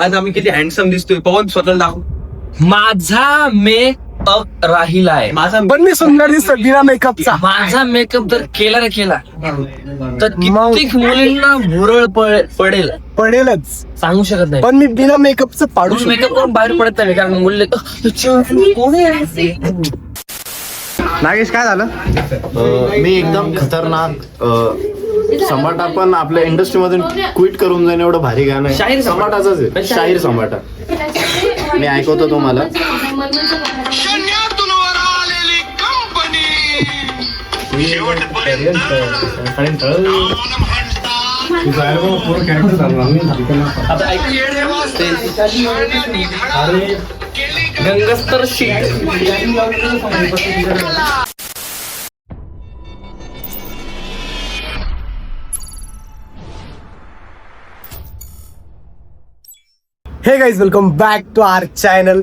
आज आम्ही किती हँडसम दिसतोय पवन स्वतःला दाखव. माझा मेकअप राहिलाय. माझा पण मी सुंदर दिसतो बिना मेकअपचा माझा मेकअप जर केला रे केला तर कित्येक मुलींना भुरळ पळ- पडेल. पडेलच. सांगू शकत नाही. पण मी बिना मेकअपचं पाडू शकतो मेकअप करून बाहेर पडत नाही कारण मुली कोण आहे? नागेश काय झालं? मी एकदम खतरनाक अं, समाटा पण आपल्या इंडस्ट्रीमधून क्विट करून जाईन एवढं भारी गाणं आहे. शाहीर समाटा. समाटाचंच आहे. शाहीर. समाटा मी ऐकवतो तुम्हाला. शून्यातून वर आलेली कंपनी शेवटपर्यंत नाव म्हणतात आता ऐक gangster sheet hey guys welcome back to our channel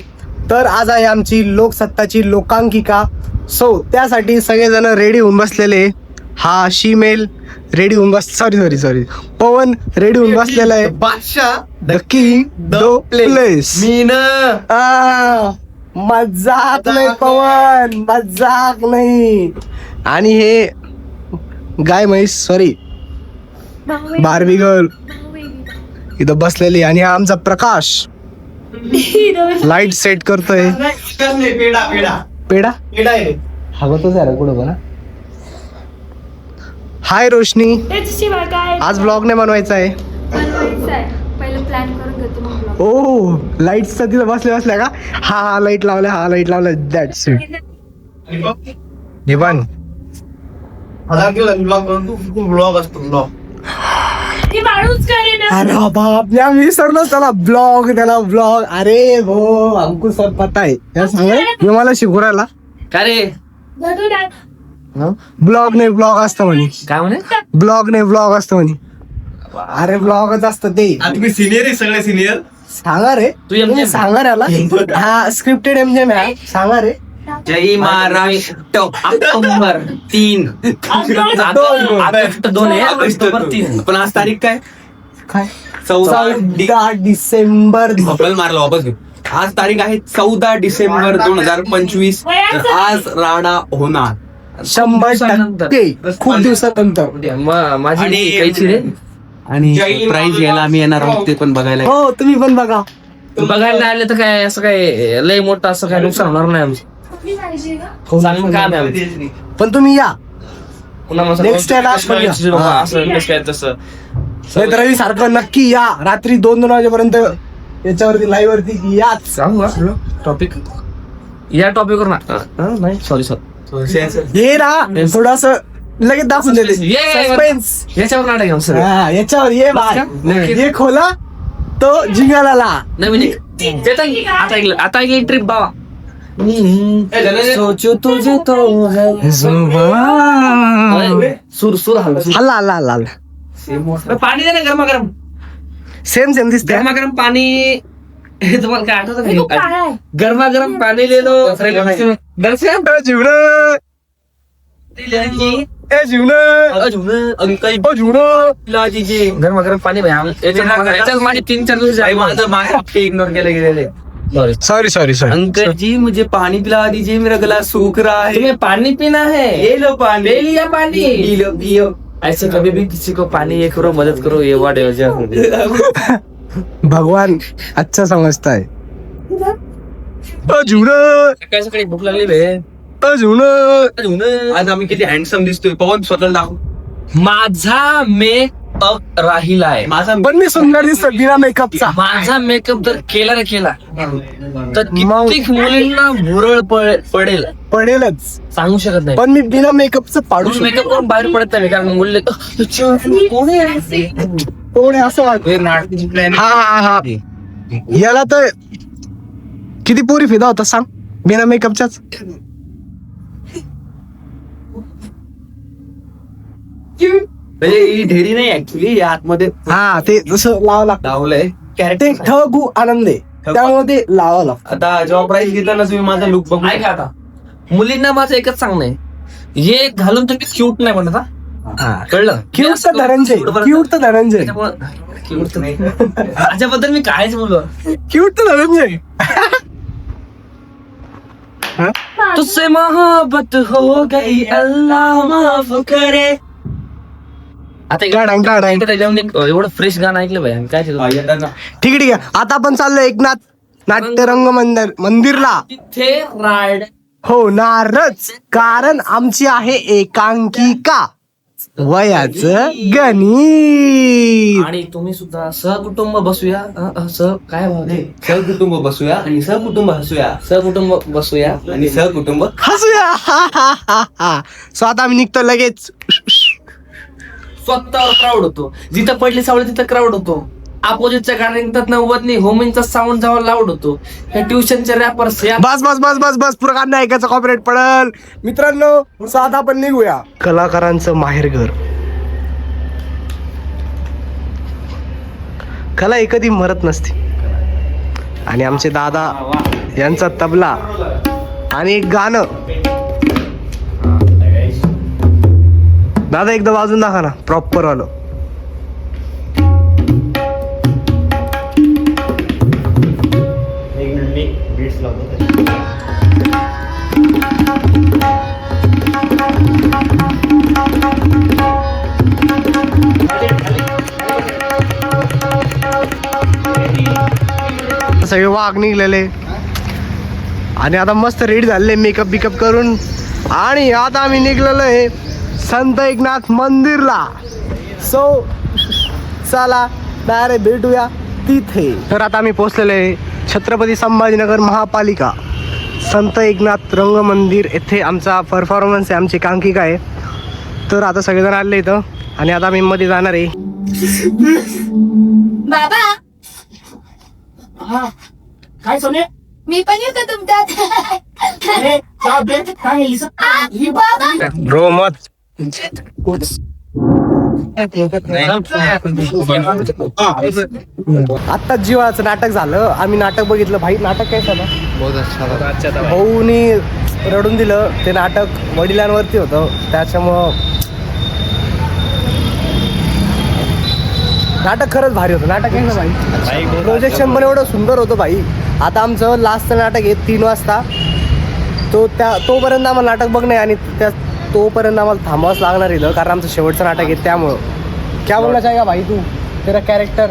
तर आज आहे आमची लोकसत्ताची लोकांकिका. सो त्यासाठी सगळेजण रेडी होऊन बसलेले. हा शिमेल रेडी होऊन बस sorry sorry sorry Pawan ready होऊन बसलेला आहे. Badshah the king the place मी न मजाक नाही पवन मजाक नाही. आणि हे गाय म्हैस सॉरी बारबी गर्ल इथं बसलेली आणि हा आमचा प्रकाश. लाइट सेट करतोय. पेडा पेडा पेडा पेडा आहे. हवं तो झालं कुठं बघा हाय रोशनी काय आज ब्लॉग नाही बनवायचा आहे बनवायचं आहे पहिलं प्लॅन करून घेतो मग vlog. ओ लाईटचा तिथं बसल्या बसल्या का? हा हा लाइट लावला हा लाइट लावला. दॅट्स इट माणूस करेन अरे बाप या मी विसरलोच त्याला ब्लॉग त्याला ब्लॉग अरे भो अंकुश सर पता आहे. या सांगा. मी मला शिकू राहिला. काय रे. ब्लॉग नाही ब्लॉग असतं म्हणे. काय म्हणे? ब्लॉग नाही ब्लॉग असतं म्हणे. अरे ब्लॉगच असतं ते. तुम्ही सिनियर आहे सगळे सिनियर सांगा रे. तू तुम्ही सांगा रे याला. हा स्क्रिप्टेड एम जे सांगा रे. जय महाराष्ट्र ऑक्टोबर तीन. दोन आहे ऑक्टोबर तीन. पण आज तारीख काय? काय? चौदा डि- चौदा डिसेंबर आपल्याला मारला वापस घेऊ आज तारीख आहे चौदा डिसेंबर दोन हजार पंचवीस. तर आज राडा होणार. शंभर टक्के खूप दिवसानंतर. म- माझी आणि- काहीची रे आणि प्राइज घ्यायला आम्ही येणार आहोत ते पण बघायला. हो तुम्ही पण बघा. बघायला आले तर काय असं काय लय मोठं असं काय नुकसान होणार नाही आमचं? हो. चांगलं काम आहे आमचं. पण तुम्ही या. पुन्हा मग Next time असं कसं काय तसं. नाही तर रवी सारखं नक्की या. रात्री दोन दोन वाजेपर्यंत याच्यावरती लाईव्ह वरती याच. सांगू का? टॉपिक या टॉपिक वर ना. हा, नाही सॉरी सॉरी ये ना थोडस लगेच दाखवून देते. ये, ये, ये. याच्यावर नाटक आहे आमचं हा, याच्यावर ये बाय. हे खोला तो जिंगाला नाही म्हणजे आता ऐकलं आता ऐकली ट्रिप बाबा. सोचो तुझे तो है. सूर सूर हल्ला सूर. हल्ला हल्ला हल्ला पाणी दे ना गरमा गरम सेम सेम दिसते गरमा गरम पाणी हे। तुम्हाला काय आठवतं हे का काळा गरमा गरम पाणी लिहिलो दर्शन जीवन ए जीवन ओ जीवन गरमा गरम पाणी माझे तीन चार दिवस भाई, इग्नोर केले गेलेले sorry sorry sorry uncle ji मुझे पानी पिला दीजिए मेरा गला सूख रहा है। तुम्हें पानी पीना है? ये लो पानी। ले लिया पानी। पी लो पियो ऐसे कभी भी किसी को पानी ये करो मदद करो ये वर्ड योजना भगवान अच्छा समजता है ओ जीवन सकाळी सकाळी भूक लागली बे. ओ जीवन आज आम्ही किती हँडसम दिसतोय. पवन स्वतःला दाखव. माझा मेकअप राहिलाय. माझा पण मी सुंदर दिसतो बिना मेकअपचा माझा मेकअप जर केला रे केला. तर कित्येक मुलींना भुरळ पळ- पडेल. पडेलच. सांगू शकत नाही. पण मी बिना मेकअपचं पाडू शकतो मेकअप करून बाहेर पडत नाही कारण मुली कोण आहे कोण आहे असं वाटत हा हा हा याला तर किती पोरी फिदा होता सांग बिना मेकअपच्याच म्हणजे ही ढेरी नाही ऍक्च्युली आतमध्ये हा ते जसं लावा लागतं. लावलंय ते कॅरेक्टर ठगू आनंद आहे. त्यामुळे ते लावा लागतं. आता जेव्हा प्राइस घेतला ना तुम्ही माझा लुक बघू ऐका आता. मुलींना माझं एकच सांगणं आहे. हे घालून तुम्ही क्यूट नाही म्हणत हा? हा. कळलं? क्यूट तर धनंजय. क्यूट तर धनंजय. त्याच्यामुळं माझ्याबद्दल मी कायच बोलू क्यूट तर म्हणजे तुझसे मोहब्बत हो गई अल्लाह माफ करे. आता एक- गाणं, गाणं. एकदा त्याच्यामध्ये एक एवढं फ्रेश गाणं ऐकलं पाहिजे काय ते? ठीक आहे ठीक आहे. आता आपण चाललोय एकनाथ नाट्यरंग मंदिर मंदिरला. तिथे राड होणारच. कारण आमची आहे एकांकिका. वयाच गणित. आणि तुम्ही सुद्धा सहकुटुंब बसूया. अ, अ, सह काय भाव ते? सहकुटुंब बसूया. आणि सहकुटुंब हसूया. सहकुटुंब बसूया. आणि सहकुटुंब हसूया. सो आता आम्ही निघतो लगेच. स्वतःवर क्राऊड होतो. जिथं पडली सावली तिथं क्राऊड होतो. अपोजिटच्या गाड्या निघतात नव्वद नाही होमिनचा साऊंड जेव्हा लाऊड होतो. ह्या ट्युशनच्या रॅपर्स या बस बस बस बस बस पुरं गाणं ऐकायचं कॉपरेट पडल. मित्रांनो सो आता आपण निघूया. कलाकारांचं माहेरघर कला ही कधी मरत नसते. आणि आमचे दादा यांचा तबला आणि एक गाणं. दादा एकदा वाजून दाखवा ना. प्रॉपर लावतो सगळे वाघ निघलेले. आणि आता मस्त रेडी झालेले मेकअप बिकअप करून. आणि आता आम्ही निघलेलो आहे. संत एकनाथ मंदिरला. सो चला डायरेक्ट भेटूया तिथे. तर आता आम्ही पोहोचलेलो आहे छत्रपती संभाजीनगर महापालिका. संत एकनाथ रंग मंदिर येथे आमचा परफॉर्मन्स आहे आमची कांकिका आहे. तर आता सगळेजण आले इथं आणि आता आम्ही मध्ये जाणार आहे. बाबा! काय सोने? मी पण येतो तुमच्यात. अरे आता जीवाचं नाटक झालं. आम्ही नाटक बघितलं. भाई नाटक काय झालं? भाऊनी रडून दिलं. ते नाटक वडिलांवरती होतं. त्याच्यामुळं नाटक खरंच भारी होतं. नाटक आहे ना भाई? प्रोजेक्शन पण एवढं सुंदर होतं भाई. आता आमचं लास्टचं नाटक आहे तीन वाजता. तो त्या तोपर्यंत आम्हाला नाटक बघणे आणि त्या तोपर्यंत आम्हाला थांबावंच लागणार इथं कारण आमचं शेवटचं नाटक आहे त्यामुळं. क्या बोलना चाहेगा भाई तू? तेरा कॅरेक्टर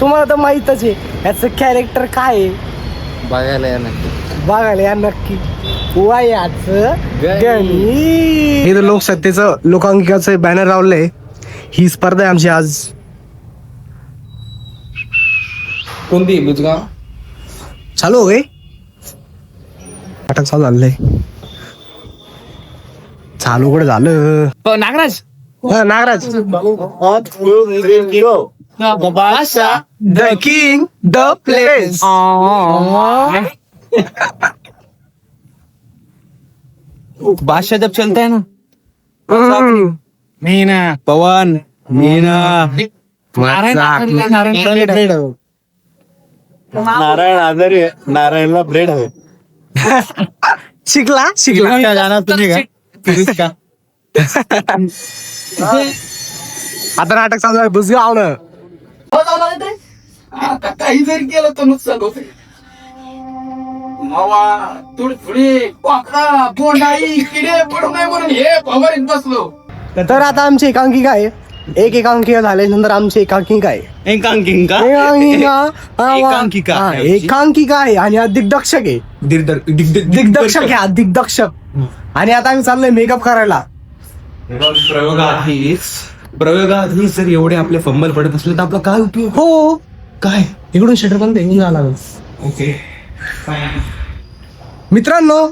तुम्हाला तर माहीतच आहे याचं कॅरेक्टर काय आहे? बघायला या नक्की. बघायला या नक्की. वयाचं गणित. इथं लोकसत्तेचं लोकांकिकाचं बॅनर लावलंय. ही स्पर्धा आहे आमची आज. कोणती? बुजगाव चालू हो गई. नाटक चालू झालंय. चालू कुठं झालं. नागराज? हा, Nagraj. The king the place. Badshah जब चलता है ना? मीना. पवन मीना. नारायण आजारी आहे नारायणला ब्रेड हवे शिकला शिकला. जाणार तुम्ही का? आता नाटक चालू आहे बुजगाव न आता काही जरी केलं तर नुकसान होते मावा तुडफुडी पाखरा बोंडाई किडे पडू नये म्हणून हे फवारीत बसलो. तर आता आमची एकांकिका आहे एक एकांकिका झाल्यानंतर आमची एकांकिका आहे एकांकिका एकांकिका हा, एकांकिका आहे आमची. एकांकिका आहे आणि हा दिग्दर्शक आहे. दिग्दर- दिग्द- दिग्दर्शक आहे हा दिग्दर्शक. आणि आता आम्ही चाललोय मेकअप करायला. प्रयोगाधीश प्रयोगाधीश जर एवढे आपले फंबल पडत असले तर आपला काय उपयोग? हो. काय? इकडून शटर बंद आहे, जावं लागेल ओके मित्रांनो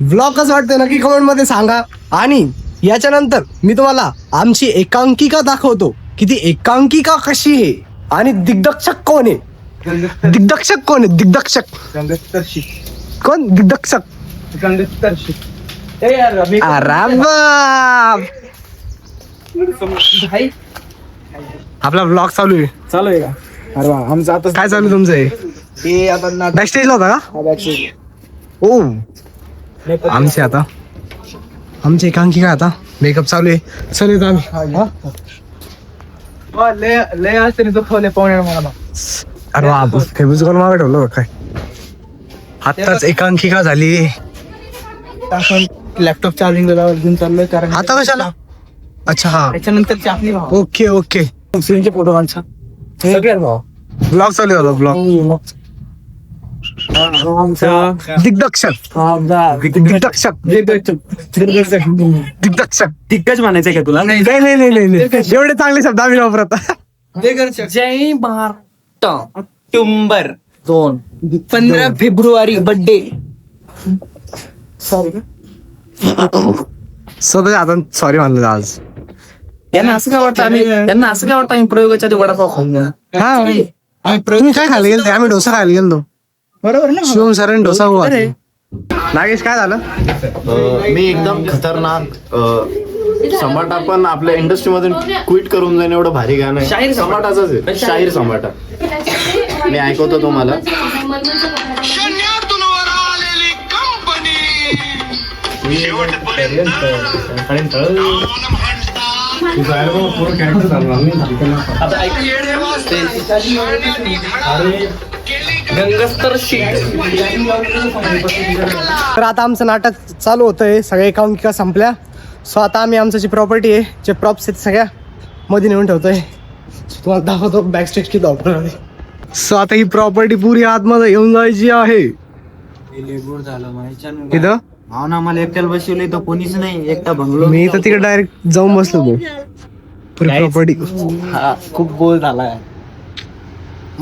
ब्लॉग कसं वाटतं नक्की कमेंटमध्ये सांगा. आणि याच्यानंतर मी तुम्हाला आमची एकांकिका दाखवतो की ती एकांकिका कशी आहे आणि दिग्दर्शक कोण आहे? दिग्दर्शक. कोण आहे? दिग्दर्शक. कोण? दिग्दर्शक. आराम. आपला ब्लॉग चालू आहे. चालू आहे का? अरे वा आमचं आता काय चालू आहे तुमचं हे? हे आता नाटक बॅक स्टेजला होता का? ओ. आमचे आता. आमची एकांकिका आता. मेकअप चालू आहे. चल येतो आम्ही. हा? लय लय असते तो फोन पाहुणे मला अरे बाप फेमस करून मागे ठेवलं बघ काय. आत्ताच एकांकिका झाली. आपण लॅपटॉप चार्जिंग घेऊन चाललोय कारण आता कशाला? अच्छा हा. त्याच्यानंतर आपली भाव. Okay okay. मुस्लिमचे फोटो भाव. ब्लॉग चालू होता ब्लॉग. दिग्दर्शक. दिग्दर्शक. दिग्दर्शक. दिग्गज म्हणायचं का तुला? नाही नाही नाही नाही नाही. एवढे चांगले शब्द आम्ही नाही वापरत जय महाराष्ट्र टुंबर दोन. पंधरा फेब्रुवारी स्वतःच्या हातात सॉरी म्हणलं आज. यांना असं काय वाटतं आम्ही त्यांना असं काय वाटतं आम्ही प्रयोगाच्या आधी वडापाव खाऊन घ्या हा तुम्ही काय खायला गेलते आम्ही डोसा खायला गेलो बरोबर ना. शिवम सरांनी डोसा हुआ नागेश काय झालं? मी एकदम खतरनाक समाटा पण आपल्या इंडस्ट्री मधून क्विट करून जाईन एवढं भारी गाणं आहे. शाहीर समाटा. समाटाचंच आहे. शाहीर समाटा मी ऐकवतो तुम्हाला. गंगस्तर तर आता आमचं नाटक चालू होतंय. सगळ्या एकांकिका संपल्या. सो आता आम्ही आमचं जी प्रॉपर्टी आहे जे प्रॉप्स आहेत सगळ्या मध्ये नेऊन ठेवतोय. तुम्हाला दाखवतो बॅक स्टेज किती ऑफर सो आता ही प्रॉपर्टी पुरी आतमध्ये येऊन जायची आहे. इथं? भाव ना मला एकट्याला बसवले तर कोणीच नाही. एकटा भंगलो मी तर तिकडे डायरेक्ट जाऊन बसलो पुरी प्रॉपर्टी खूप गोल झालाय.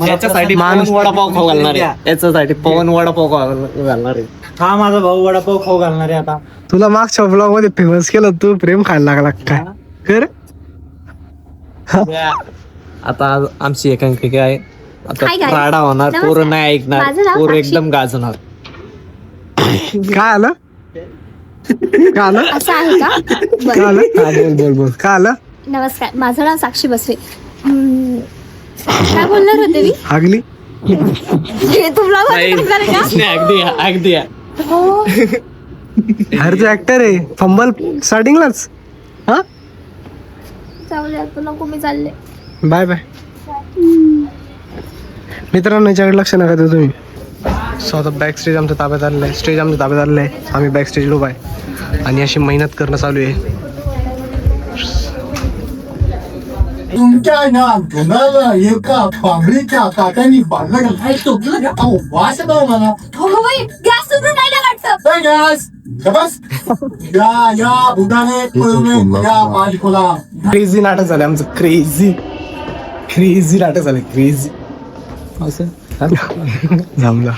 याच्यासाठी माणूस- वडापाव खाऊ घालणार आहे. याच्यासाठी पवन वडापाव खाऊ घालणार आहे. हा माझा भाऊ वडापाव खाऊ घालणार आहे आता. तुला मागच्या ब्लॉगमध्ये फेमस केलं तू प्रेम खायला लागला काय? कर आता आज आमची एकांकिका आहे. आता Hi guys. राडा होणार. पोरं नाही ऐकणार माझं नाव पोरं साक्षी. एकदम गाजणार. काय आलं? काय आलं असं आहे का? काय बरं. आलं हा, बोल बोल बोल. काय आलं नमस्कार माझं नाव साक्षी बसवे. हम्म, काय बोलणार होते मी? हागली? हे तुला टाकणार का? अगदी अगदी. हो. अरे तू ऍक्टर आहे. फंबल स्टार्टिंगलाच. हा? जाऊ दे आता नको मी चालले. Bye bye. मित्रांनो याच्याकडे लक्ष नका देऊ तुम्ही. सो आता बॅक स्टेज आमच्या ताब्यात आलेलं आहे. स्टेज आमच्या ताब्यात आलेलं आहे. आम्ही बॅक स्टेज उभा आहे. आणि अशी मेहनत करणं चालू आहे. तुमच्या ना घराला एका बांगडीच्या काट्याने बांधलं काय टोकलं अहो वास येतो मला. गॅस सुद्धा नाही ना वाटतं. काय गॅस. बस. या या भूताने पळून या बायकोला क्रेझी नाटक झालं आमचं. क्रेझी क्रेझी नाटक झालं क्रेझी असं? जमलं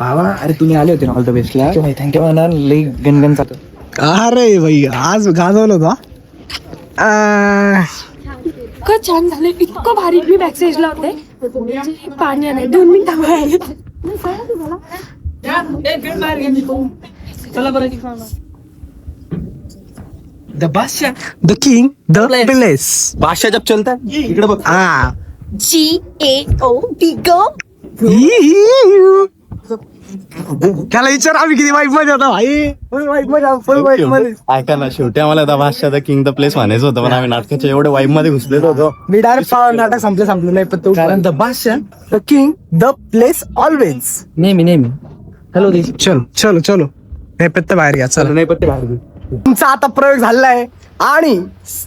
बाबा अरे तुम्ही आले होते ना ऑल द बेस्टला थँक्यू म्हणा लई गणगण चालतं अरे भाई आज गाजवलं होतं इतकं छान झालं इतकं भारी मी बॅक स्टेजला होते पाणी नाही दोन बरं the Badshah the king the place भाषा जब चलता है इकडे बघ. हा जी ए ओ टी गम त्याला विचार आम्ही किती वाईफमध्ये होता भाई. फुल वाईफमध्ये फुल वाईफमध्ये. ऐका ना शेवटी आम्हाला द भाषा द किंग द प्लेस म्हणायचं होतं पण आम्ही नाटकाच्या एवढे वाईबमध्ये घुसलेलो होतो. मी डायरेक्ट नाटक संपलं संपलं नाही पण तो कारण the Badshah the king the place always नेहमी नेहमी. हॅलो चल चलो चलो हे पत्ते बाहेर घ्या चल. नाही पत्ते बाहेर तुमचा आता प्रयोग झालेला आहे आणि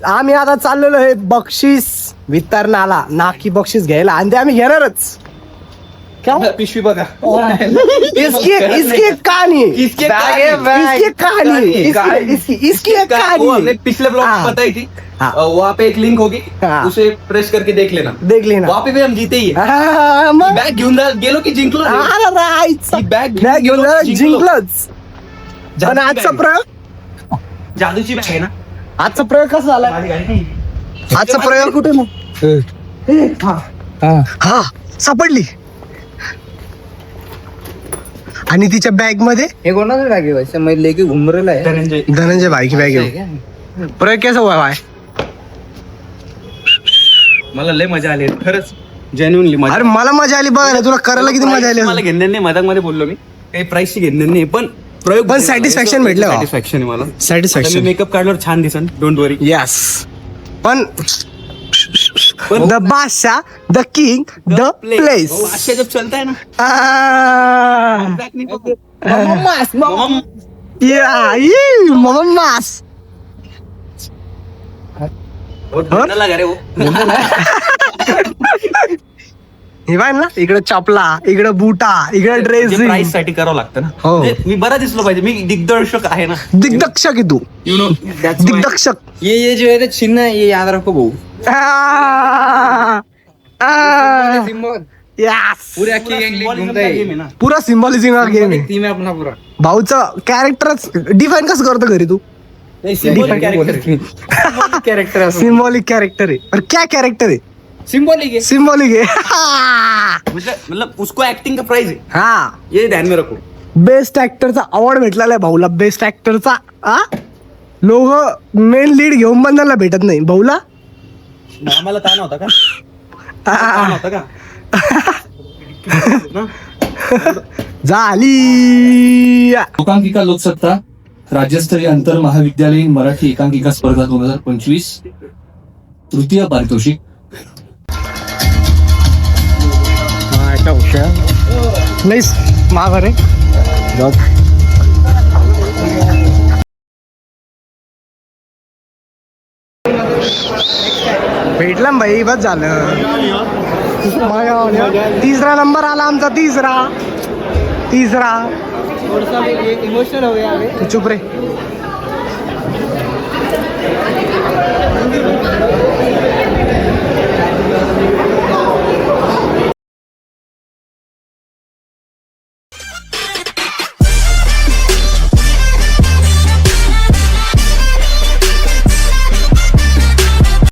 आम्ही आता चाललेलो आहे बक्षीस वितरणाला. ना की बक्षीस घ्यायला. आणि ते आम्ही घेणारच. पिशवी बघा. इसकी इसकी एक कहानी। इसकी एक कहानी है, इसकी एक कहानी है। इसकी- एक कहानी। पिछले ब्लॉग हाँ। बताई थी हाँ। वहाँ पे एक लिंक होगी हाँ। उसे प्रेस करके देख लेना। देख लेना। वहाँ पे भी हम जीते ही आहे. हा, बॅग घेऊन जा- गेलो की जिंकलो. ही बॅग घेऊन जा, की जिंकलो. जिंकलोच। पण आजचा बॅग. प्रयोग? जादूची बॅग आहे ना? आजचा प्रयोग कसा झाला? आजचा प्रयोग कुठे मग? हा. सापडली. आणि तिच्या बॅगमध्ये? हे कोणाचं बॅग आहे मैं लेके घूम रहा है धनंजय. धनंजय भाई की बॅग आहे प्रयोग कसा हुआ भाई? मला लय मजा आली. खरंच. जेन्युनली अरे मला मजा आली बघायला तुला करायला किती मजा आली मला. घेणार नाही मजाकमध्ये बोललो मी. काही प्राइसची घेणार नाही पण प्रयोग पण satisfaction भेटलं. सॅटिस्फॅक्शन मला. Satisfaction. मेकअप काढल्यावर छान दिसन डोंट वरी येस पण the Badshah the king the place जब चलता है ना मास बहुत लगा रे वो हे पाय ना इकडे चपला इकडे बुटा इकडे प्राइस ड्रेस साठी करावं लागतं ना. हो. म्हणजे मी बरा दिसलो पाहिजे मी दिग्दर्शक आहे ना. दिग्दर्शक आहे तू. यु नो दिग्दर्शक. ये ये जो है चिन्ह है ये याद रखो भाऊ. यस पूरी अख्खी गँग घूमता है पुरा सिम्बॉलिझम हा गेम आहे टीम है पूरा. भाऊचं कॅरेक्टरच डिफाईन कसं करतो घरी तू? कैरेक्टर है सिम्बॉलिक कॅरेक्टर आहे. और क्या कॅरेक्टर आहे? सिंबॉलिक है सिम्बॉलिक आहे. मतलब मतलब उसको एक्टिंग का प्राइस है हा. ये ध्यान में रखो. बेस्ट ऍक्टरचा अवॉर्ड भेटलेला आहे भाऊला. बेस्ट ऍक्टरचा आ? लोक मेन लीड घेऊन पण त्यांना भेटत नाही. भाऊला? आम्हाला ताण होता का? आ, ताण होता का? झाली. लोकांकिका लोकसत्ता? राज्यस्तरीय आंतर महाविद्यालयीन मराठी एकांकिका स्पर्धा दोन हजार पंचवीस तृतीय पारितोषिक. लईच माघार आहे. भेटला भाई बस झालं. तिसरा नंबर आला आमचा तिसरा. तीसरा. इमोशनल हो गया चुप रे.